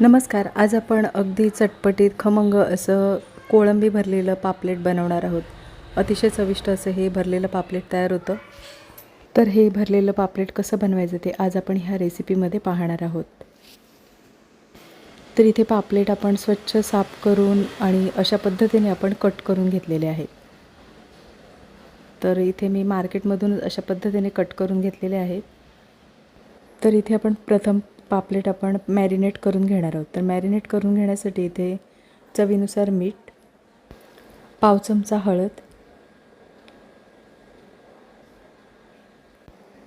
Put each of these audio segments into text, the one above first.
नमस्कार आज आपण अगदी चटपटीत खमंग असं कोळंबी भरलेलं पापलेट बनवणार आहोत. अतिशय चविष्ट असं हे भरलेलं पापलेट तयार होतं. तर हे भरलेलं पापलेट कसं बनवायचं ते आज आपण ह्या रेसिपीमध्ये पाहणार आहोत. तर इथे पापलेट आपण स्वच्छ साफ करून आणि अशा पद्धतीने आपण कट करून घेतलेले आहेत. तर इथे मी मार्केटमधून अशा पद्धतीने कट करून घेतलेले आहेत. तर इथे आपण प्रथम पापलेट आपण मॅरिनेट करून घेणार आहोत. तर मॅरिनेट करून घेण्यासाठी इथे चवीनुसार मीठ पाव चमचा हळद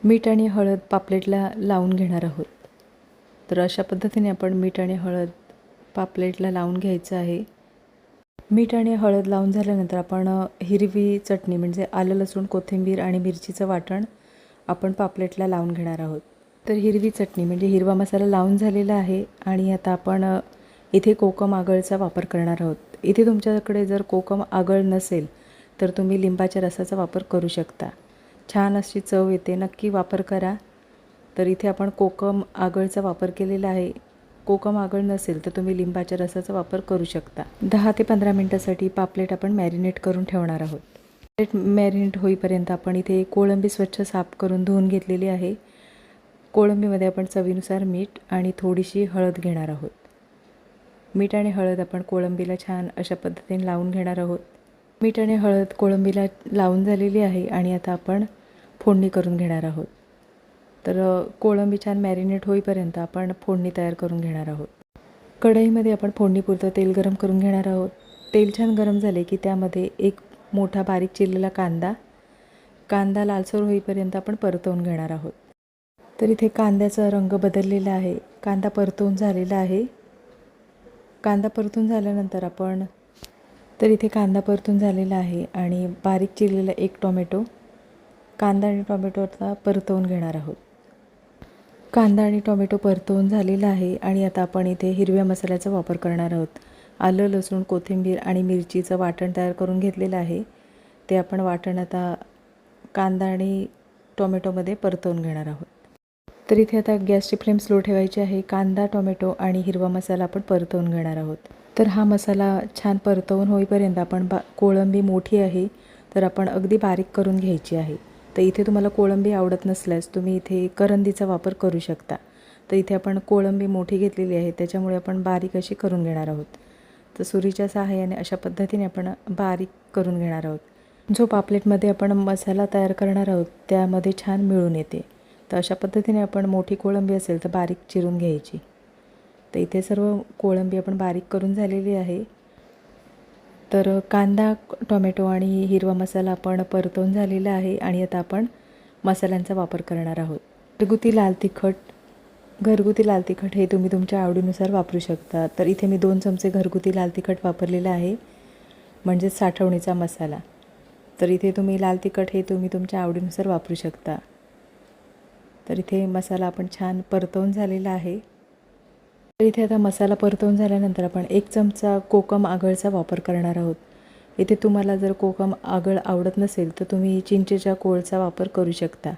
मीठ आणि हळद पापलेटला लावून घेणार आहोत. तर अशा पद्धतीने आपण मीठ आणि हळद पापलेटला लावून घ्यायचं आहे. मीठ आणि हळद लावून झाल्यानंतर आपण हिरवी चटणी म्हणजे आलं लसूण कोथिंबीर आणि मिरचीचं वाटण आपण पापलेटला लावून घेणार आहोत. तर हिरवी चटणी म्हणजे हिरवा मसाला लावून झालेला आहे आणि आता आपण इथे कोकम आगळचा वापर करणार आहोत. इथे तुमच्याकडे जर कोकम आगळ नसेल तर तुम्ही लिंबाच्या रसाचा वापर करू शकता. छान अशी चव येते. नक्की वापर करा. तर इथे आपण कोकम आगळचा वापर केलेला आहे. कोकम आगळ नसेल तर तुम्ही लिंबाच्या रसाचा वापर करू शकता. दहा ते पंधरा मिनटासाठी पापलेट आपण मॅरिनेट करून ठेवणार आहोत. पापलेट मॅरिनेट होईपर्यंत आपण इथे कोळंबी स्वच्छ साफ करून धुवून घेतलेली आहे. कोळंबीमध्ये आपण चवीनुसार मीठ आणि थोडीशी हळद घेणार आहोत. मीठ आणि हळद आपण कोळंबीला छान अशा पद्धतीने लावून घेणार आहोत. मीठ आणि हळद कोळंबीला लावून झालेली आहे आणि आता आपण फोडणी करून घेणार आहोत. तर कोळंबी छान मॅरिनेट होईपर्यंत आपण फोडणी तयार करून घेणार आहोत. कढईमध्ये आपण फोडणीपुरतं तेल गरम करून घेणार आहोत. तेल छान गरम झाले की त्यामध्ये एक मोठा बारीक चिरलेला कांदा कांदा लालसर होईपर्यंत आपण परतवून घेणार आहोत. तर इथे कांद्याचा रंग बदललेला आहे. कांदा परतवून झालेला आहे. कांदा परतून झाल्यानंतर आपण तर इथे कांदा परतून झालेला आहे आणि बारीक चिरलेला एक टोमॅटो कांदा आणि टोमॅटो आता परतवून घेणार आहोत. कांदा आणि टोमॅटो परतवून झालेला आहे आणि आता आपण इथे हिरव्या मसाल्याचा वापर करणार आहोत. आलं लसूण कोथिंबीर आणि मिरचीचं वाटण तयार करून घेतलेलं आहे. ते आपण वाटण आता कांदा आणि टोमॅटोमध्ये परतवून घेणार आहोत. तर इथे आता गॅसची फ्लेम स्लो ठेवायची आहे. कांदा टोमॅटो आणि हिरवा मसाला आपण परतवून घेणार आहोत. तर हा मसाला छान परतवून होईपर्यंत आपण बा कोळंबी मोठी आहे तर आपण अगदी बारीक करून घ्यायची आहे. तर इथे तुम्हाला कोळंबी आवडत नसल्यास तुम्ही इथे करंदीचा वापर करू शकता. तर इथे आपण कोळंबी मोठी घेतलेली आहे त्याच्यामुळे आपण बारीक अशी करून घेणार आहोत. तर सुरीच्या सहाय्याने अशा पद्धतीने आपण बारीक करून घेणार आहोत. जो पापलेटमध्ये आपण मसाला तयार करणार आहोत त्यामध्ये छान मिळून येते. तर अशा पद्धतीने आपण मोठी कोळंबी असेल तर बारीक चिरून घ्यायची. तर इथे सर्व कोळंबी आपण बारीक करून झालेली आहे. तर कांदा टोमॅटो आणि हिरवा मसाला आपण परतवून झालेला आहे आणि आता आपण मसाल्यांचा वापर करणार आहोत. घरगुती लाल तिखट घरगुती लाल तिखट हे तुम्ही तुमच्या आवडीनुसार वापरू शकता. तर इथे मी दोन चमचे घरगुती लाल तिखट वापरलेलं आहे म्हणजेच साठवणीचा मसाला. तर इथे तुम्ही लाल तिखट हे तुम्ही तुमच्या आवडीनुसार वापरू शकता. तर इथे मसाला आपण छान परतवून झालेला आहे. तर इथे आता मसाला परतवून झाल्यानंतर आपण एक चमचा कोकम आगळचा वापर करणार आहोत. इथे तुम्हाला जर कोकम आगळ आवडत नसेल तर तुम्ही चिंचेच्या कोळचा वापर करू शकता.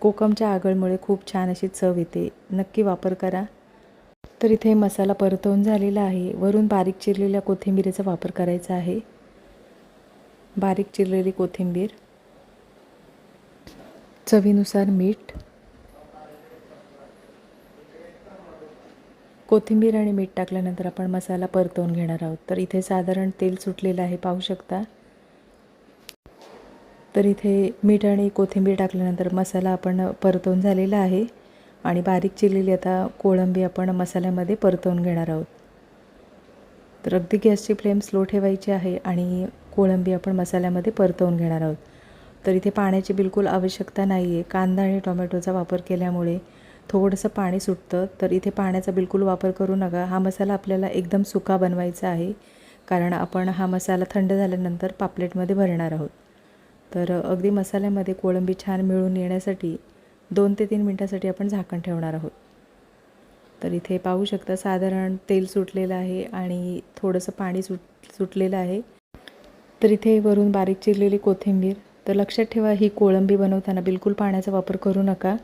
कोकमच्या आगळमुळे खूप छान अशी चव येते. नक्की वापर करा. तर इथे मसाला परतवून झालेला आहे. वरून बारीक चिरलेल्या कोथिंबीरीचा वापर करायचा आहे. बारीक चिरलेली कोथिंबीर. चवीनुसार मीठ कोथिंबीर आणि मीठ टाकल्यानंतर आपण मसाला परतवून घेणार आहोत. तर इथे साधारण तेल सुटलेलं आहे पाहू शकता. तर इथे मीठ आणि कोथिंबीर टाकल्यानंतर मसाला आपण परतवून झालेला आहे आणि बारीक चिरलेली आता कोळंबी आपण मसाल्यामध्ये परतवून घेणार आहोत. तर अगदी गॅसची फ्लेम स्लो ठेवायची आहे आणि कोळंबी आपण मसाल्यामध्ये परतवून घेणार आहोत. तर इथे पाण्याची बिलकुल आवश्यकता नाही आहे कांदा आणि टोमॅटोचा वापर केल्यामुळे थोडंसं पाणी सुटतं तर इथे पाण्याचा बिलकुल वापर करू नका. हा मसाला आपल्याला एकदम सुका बनवायचा आहे कारण आपण हा मसाला थंड झाल्यानंतर पापलेटमध्ये भरणार आहोत. तर अगदी मसाल्यामध्ये कोळंबी छान मिळून येण्यासाठी दोन ते तीन मिनटासाठी आपण झाकण ठेवणार आहोत. तर इथे पाहू शकता साधारण तेल सुटलेलं आहे आणि थोडंसं पाणी सुट सुटलेलं आहे. तर इथे वरून बारीक चिरलेली कोथिंबीर तर लक्षात ठेवा ही कोळंबी बनवताना बिलकुल पाण्याचा वापर करू नका.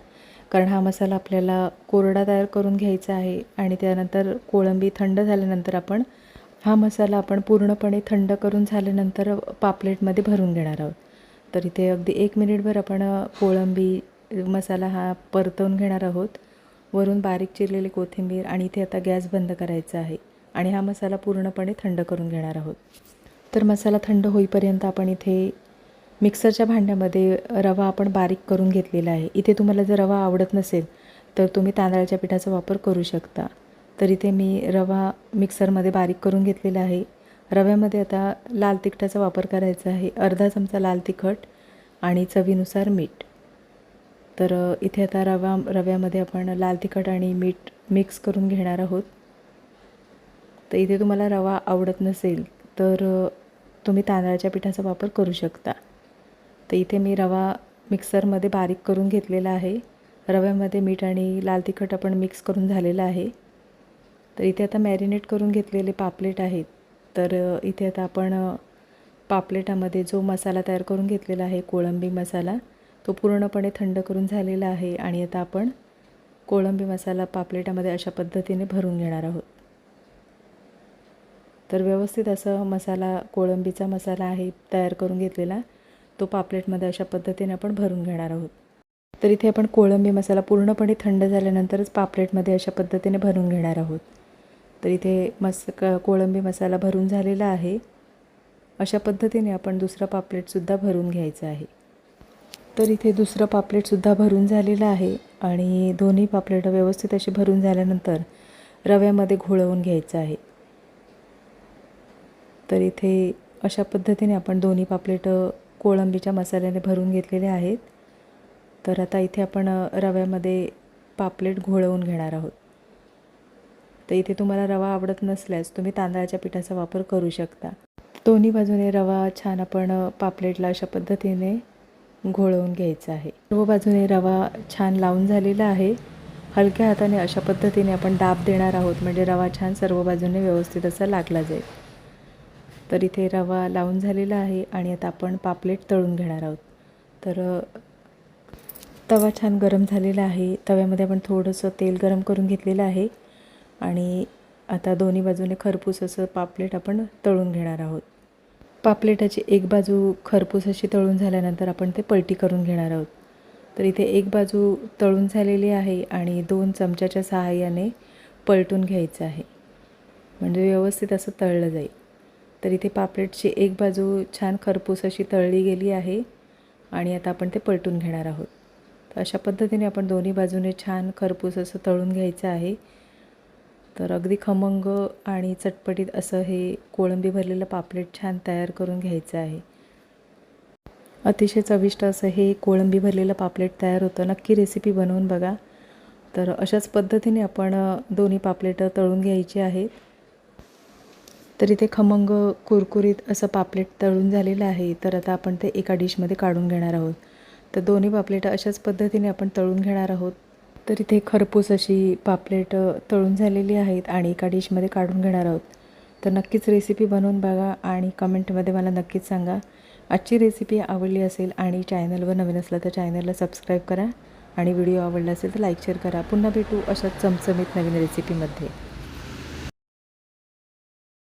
कारण हा मसाला आपल्याला कोरडा तयार करून घ्यायचा आहे आणि त्यानंतर कोळंबी थंड झाल्यानंतर आपण हा मसाला आपण पूर्णपणे थंड करून झाल्यानंतर पापलेटमध्ये भरून घेणार आहोत. तर इथे अगदी एक मिनिटभर आपण कोळंबी मसाला हा परतवून घेणार आहोत. वरून बारीक चिरलेली कोथिंबीर आणि इथे आता गॅस बंद करायचा आहे आणि हा मसाला पूर्णपणे थंड करून घेणार आहोत. तर मसाला थंड होईपर्यंत आपण इथे मिक्सरच्या भांड्यामध्ये रवा आपण बारीक करून घेतलेला आहे. इथे तुम्हाला जर रवा आवडत नसेल तर तुम्ही तांदळाच्या पिठाचा वापर करू शकता. तर इथे मी रवा मिक्सरमध्ये बारीक करून घेतलेला आहे. रव्यामध्ये आता लाल तिखटाचा वापर करायचा आहे. अर्धा चमचा लाल तिखट आणि चवीनुसार मीठ. तर इथे आता रवा रव्यामध्ये आपण लाल तिखट आणि मीठ मिक्स करून घेणार आहोत. तर इथे तुम्हाला रवा आवडत नसेल तर तुम्ही तांदळाच्या पिठाचा वापर करू शकता. तर इथे मी रवा मिक्सरमध्ये बारीक करून घेतलेला आहे. रव्यामध्ये मीठ आणि लाल तिखट आपण मिक्स करून झालेलं आहे. तर इथे आता मॅरिनेट करून घेतलेले पापलेट आहेत. तर इथे आता आपण पापलेटामध्ये जो मसाला तयार करून घेतलेला आहे कोळंबी मसाला तो पूर्णपणे थंड करून झालेला आहे आणि आता आपण कोळंबी मसाला पापलेटामध्ये अशा पद्धतीने भरून घेणार आहोत. तर व्यवस्थित असं मसाला कोळंबीचा मसाला आहे तयार करून घेतलेला. तो पापलेटमध्ये अशा पद्धतीने आपण भरून घेणार आहोत. तर इथे आपण कोळंबी मसाला पूर्णपणे थंड झाल्यानंतरच पापलेटमध्ये अशा पद्धतीने भरून घेणार आहोत. तर इथे मस क कोळंबी मसाला भरून झालेला आहे. अशा पद्धतीने आपण दुसरा पापलेटसुद्धा भरून घ्यायचा आहे. तर इथे दुसरं पापलेटसुद्धा भरून झालेलं आहे आणि दोन्ही पापलेटं व्यवस्थित अशी भरून झाल्यानंतर रव्यामध्ये घोळवून घ्यायचं आहे. तर इथे अशा पद्धतीने आपण दोन्ही पापलेटं कोळंबीच्या मसाल्याने भरून घेतलेले आहेत. तर आता इथे आपण रव्यामध्ये पापलेट घोळवून घेणार आहोत. तर इथे तुम्हाला रवा आवडत नसल्यास तुम्ही तांदळाच्या पिठाचा वापर करू शकता. दोन्ही बाजूने रवा छान आपण पापलेटला अशा पद्धतीने घोळवून घ्यायचा आहे. सर्व बाजूने रवा छान लावून झालेला आहे. हलक्या हाताने अशा पद्धतीने आपण दाब देणार आहोत. म्हणजे रवा छान सर्व बाजूने व्यवस्थित असा लागला जाईल. तर इथे रवा लावून झालेला आहे आणि आता आपण पापलेट तळून घेणार आहोत. तर तवा छान गरम झालेला आहे. तव्यामध्ये आपण थोडंसं तेल गरम करून घेतलेलं आहे आणि आता दोन्ही बाजूने खरपूस असं पापलेट आपण तळून घेणार आहोत. पापलेटाची एक बाजू खरपूस अशी तळून झाल्यानंतर आपण ते पलटी करून घेणार आहोत. तर इथे एक बाजू तळून झालेली आहे आणि दोन चमच्याच्या सहाय्याने पलटून घ्यायचं आहे. म्हणजे व्यवस्थित असं तळलं जाईल. तर इथे पापलेटची एक बाजू छान खरपूस अशी तळली गेली आहे आणि आता आपण ते पलटून घेणार आहोत. तर अशा पद्धतीने आपण दोन्ही बाजूने छान खरपूस असं तळून घ्यायचं आहे. तर अगदी खमंग आणि चटपटीत असं हे कोळंबी भरलेलं पापलेट छान तयार करून घ्यायचं आहे. अतिशय चविष्ट असं हे कोळंबी भरलेलं पापलेट तयार होतं. नक्की रेसिपी बनवून बघा. तर अशाच पद्धतीने आपण दोन्ही पापलेटं तळून घ्यायची आहेत. तर इथे खमंग कुरकुरीत असं पापलेट तळून झालेलं आहे. तर आता आपण ते एका डिशमध्ये काढून घेणार आहोत. तर दोन्ही पापलेटं अशाच पद्धतीने आपण तळून घेणार आहोत. तर इथे खरपूस अशी पापलेट तळून झालेली आहेत आणि एका डिशमध्ये काढून घेणार आहोत. तर नक्कीच रेसिपी बनवून बघा आणि कमेंटमध्ये मला नक्कीच सांगा. आजची रेसिपी आवडली असेल आणि चॅनलवर नवीन असला तर चॅनलला सबस्क्राईब करा आणि व्हिडिओ आवडला असेल तर लाईक शेअर करा. पुन्हा भेटू अशाच चमचमीत नवीन रेसिपीमध्ये